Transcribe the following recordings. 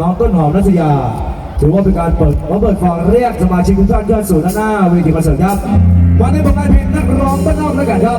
น้องต้นหอมนัสยา ถือว่าเป็นการเปิดขอเปิดฟองเรียกสมาชิกทุกท่านขึ้นสู่ด้าหน้าเวทีคอนเสิร์ตครับวันนี้ผมนายเพลงนักร้องบ้านนอกแล้วกันครับ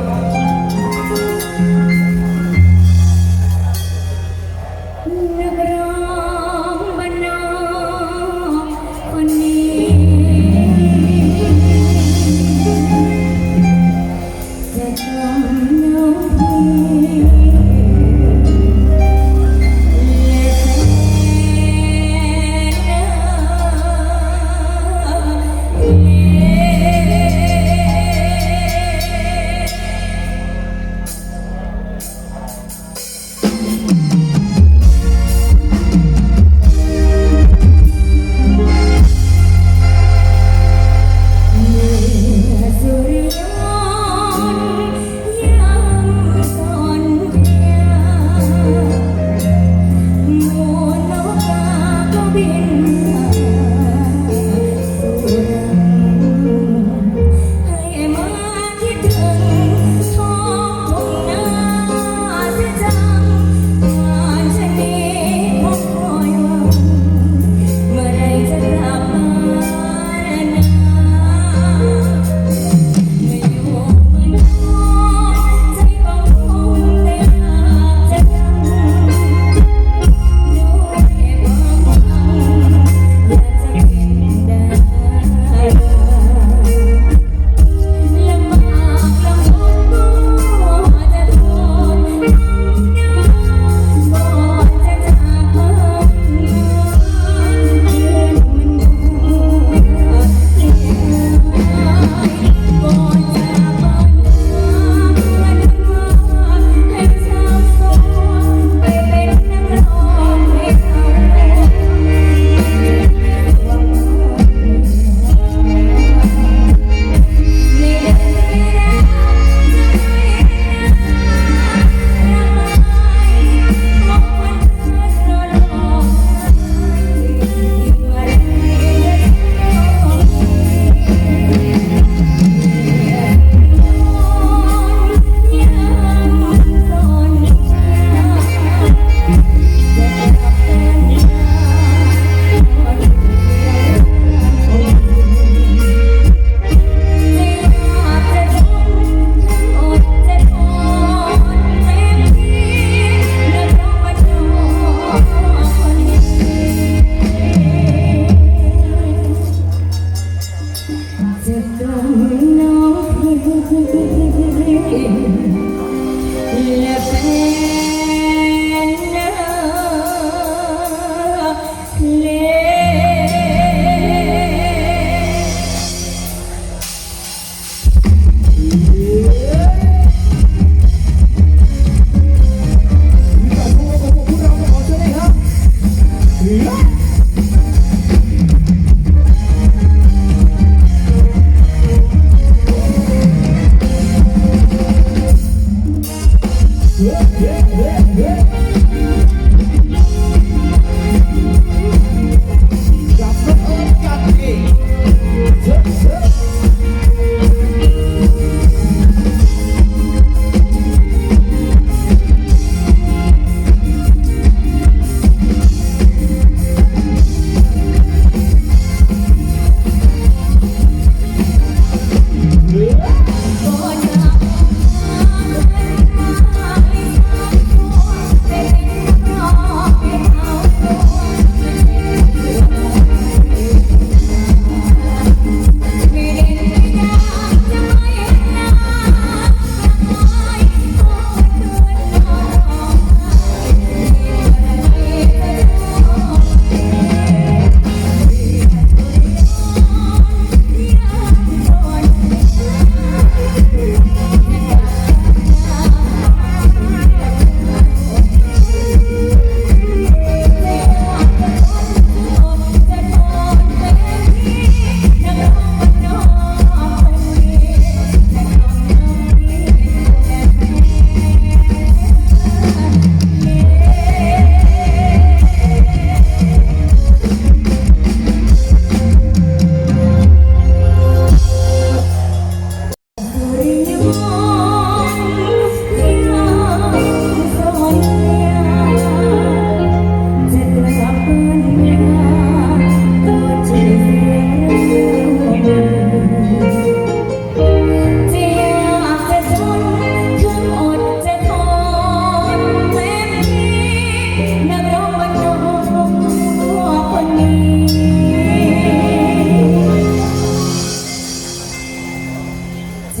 นั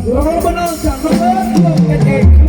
กร้องบ้นอกจากน้เร์เพื่นกันเ